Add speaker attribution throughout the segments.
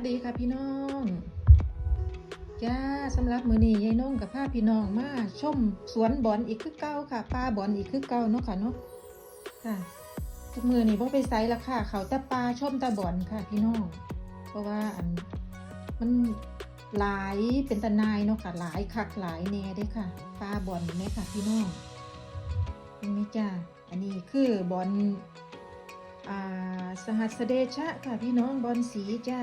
Speaker 1: วัสดีค่ะพี่น้องจ้าสำหรับมือนี้ยายน้องกับพาพี่น้องมาชมสวนบอนอีกคือเก่าค่ะปลาบอนอีกคือเก่าเนาะค่ะเนาะค่ะทุกมือนี่บ่ไปไซละค่ะ เขาแตะปลาชมแตะบอนค่ะพี่น้อง เพราะว่าอันมันหลายเป็นตะนายเนาะค่ะหลายคักหลายแน่เด้ค่ะปลาบอนแม่ค่ะพี่น้องนี่จ้าอันนี้คือบอนอ่าสหัสเดชะค่ะพี่น้องบอลสีจ้า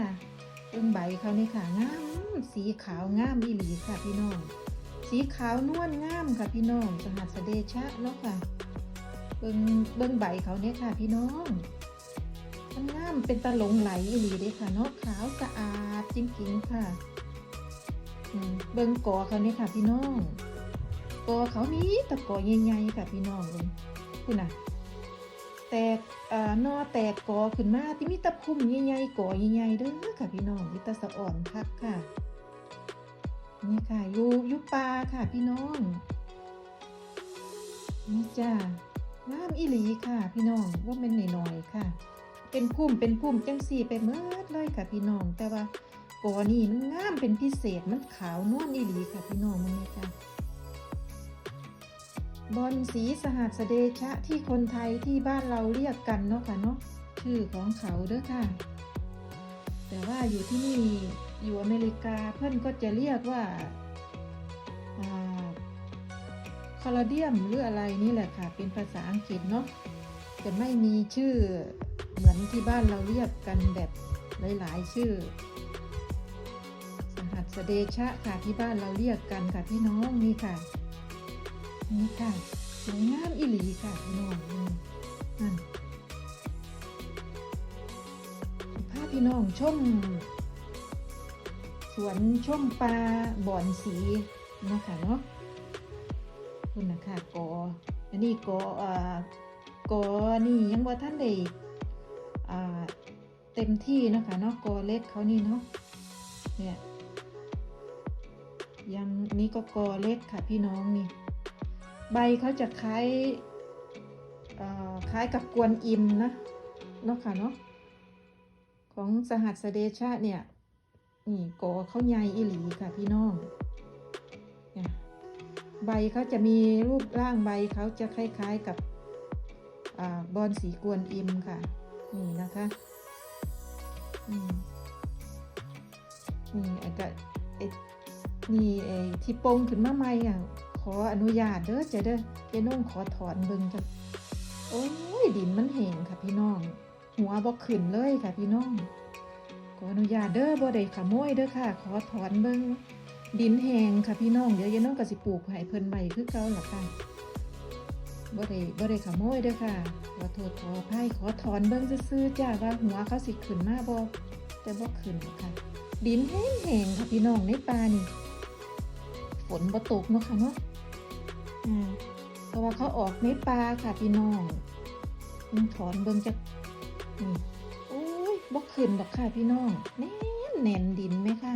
Speaker 1: อิ้งใบเขานี่ค่ะงามสีขาวงามอีหลีค่ะพี่น้อง สีขาวนวลงามค่ะพี่น้องสหัสเดชะเนาะค่ะ เบิ่งเบิ่งใบเขาเนี่ยค่ะพี่น้องมันงามเป็นตะหลงไหลอีหลีเด้ค่ะเนาะขาวสะอาดจริงๆค่ะเบิ่งกอเขาเนี่ยค่ะพี่น้องกอเขามีแตะกอใหญ่ๆค่ะพี่น้องเลยคุณน่ะ ตกเอ่อนอแตกกอขึ้นมาที่มีตะพุ่มใหญ่ๆกอใหญ่ๆเด้อค่ะพี่น้องวิตาสะอ่อนคักค่ะนี่ค่ะยูยูปลาค่ะพี่น้องนี่จ้างามอีหลีค่ะ พี่น้องว่าเป็นหน่อยๆค่ะ เป็นพุ่มเป็นพุ่มจังสีไปเมื่อเลยค่ะพี่น้องแต่ว่ากอนี่มันงามเป็นพิเศษมันขาวนวลอีหลีค่ะพี่น้องมัน บอลสีสหัสเดชะที่คนไทยที่บ้านเราเรียกกันเนาะค่ะเนาะชื่อของเขาเด้อค่ะ แต่ว่าอยู่ที่นี่อยู่อเมริกาเพื่อนก็จะเรียกว่าคอลาเดียมหรืออะไรนี่แหละค่ะ เป็นภาษาอังกฤษเนาะจะไม่มีชื่อเหมือนที่บ้านเราเรียกกันแบบหลายๆชื่อ สหัสเดชะค่ะที่บ้านเราเรียกกันค่ะพี่น้องนี่ค่ะ นี่ค่ะสวยงามอีหลีค่ะพี่น้องนี่นั่นพาพี่น้องชมสวนชมปลาบ่อนสีนะคะเนาะคุณนะคะกออันนี้กออ่ากอนี่ยังว่าท่านได้อ่าเต็มที่นะคะเนาะกอเล็กเขานี่เนาะเนี่ยยังนี่ก็กอเล็กค่ะพี่น้องนี่ ใบเขาจะคล้ายคล้ายกับกวนอิมนะเนาะค่ะเนาะของสหัสเดชะเนี่ยนี่กอเขาใหญ่อีหลีค่ะพี่น้องใบเขาจะมีรูปร่างใบเขาจะคล้าย ๆกับอบอนสีกวนอิมค่ะ นี่นะคะนี่ไอ้ก็ไอ้นี่ไอ้ที่โปงขึ้นมาใหม่อะ ออนุญาตเด้อเจเด้อเจนุ่งขอถอนเบิ่งจ้ะโอ้ยดินมันแห้งค่ะพี่น้อง หัวบ่ขึ้นเลยค่ะพี่น้อง ขออนุญาตเด้อบ่ได้ขโมยเด้อค่ะ ขอถอนเบิ่งดินแห้งค่ะพี่น้องเดี๋ยวเจนุ่งก็สิปลูกให้เพิ่นใบคือเก่าล่ะค่ะบ่ได้บ่ได้ขโมยเด้อค่ะ ขอโทษขออภัยขอถอนเบิ่งซื่อๆจ้าว่าหัวเขาสิขึ้นมาบ่แต่บ่ขึ้นค่ะ ดินแห้งๆค่ะพี่น้องในป่านี่ฝนบ่ตกเนาะค่ะเนาะ เพราะว่าเขาออกในป่าค่ะพี่น้องมึงถอนเบิ่งจะนี่โอ้ยบ่ขึ้นดอกค่ะพี่น้องแน่นแน่นดินไหมค่ะ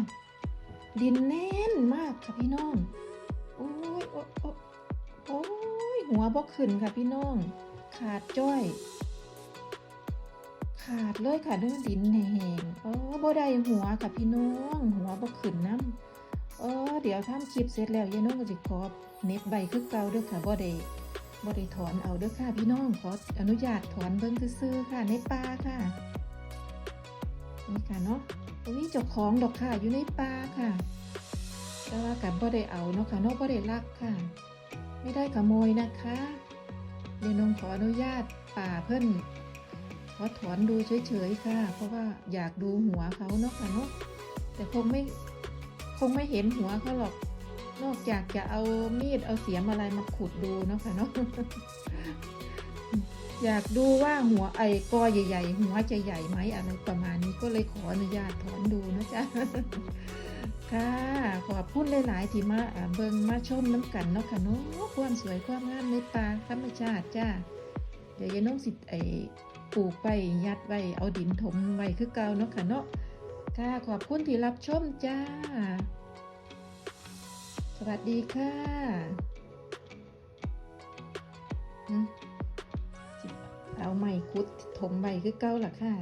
Speaker 1: ดินแน่นมากค่ะพี่น้องโอ้ยโอ้โอ้โอ้ยหัวบ่ขึ้นค่ะพี่น้อง ขาดจ้อย ขาดเลยค่ะเด้อดินแห้งๆอ๋อบ่ได้หัวค่ะพี่น้อง หัวบ่ขึ้นน้ำ เออเดี๋ยวทำคลิปเสร็จแล้วยายน้องก็จะขอเน็บใบคือเก่าเด้อค่ะบ่ได้บ่ได้ถอนเอาเด้อค่ะพี่น้องขออนุญาตถอนเบิ่งซื่อค่ะในป่าค่ะนี่ค่ะเนาะบ่มีเจ้าของดอกค่ะอยู่ในป่าค่ะแต่ว่ากับบ่ได้เอาเนาะค่ะเนาะบ่ได้ลักค่ะ ไม่ได้ขโมยนะคะยายนงขออนุญาตป่าเพิ่นขอถอนดูเฉยๆค่ะ เพราะว่าอยากดูหัวเขาเนาะค่ะเนาะแต่คงไม่ คงไม่เห็นหัวเขาหรอก นอกจากจะเอามีดเอาเสียมอะไรมาขุดดูเนาะค่ะเนาะอยากดูว่าหัวไอ้กอใหญ่ๆ หัวจะใหญ่ไหมอะไรประมาณนี้ก็เลยขออนุญาตถอนดูนะจ๊ะค่ะ ขอบคุณหลายๆที่มาเบิงมาชมน้ำกันเนาะค่ะเนาะความสวยความงามในป่าธรรมชาติจ้าเดี๋ยวยายน้องสิไอปลูกไปยัดไว้เอาดินถมไว้คือเก่าเนาะค่ะเนาะ ค่ะ ขอบคุณที่รับชมจ้า สวัสดีค่ะเอาใหม่คุดถมใบคือเก้าล่ะค่ะ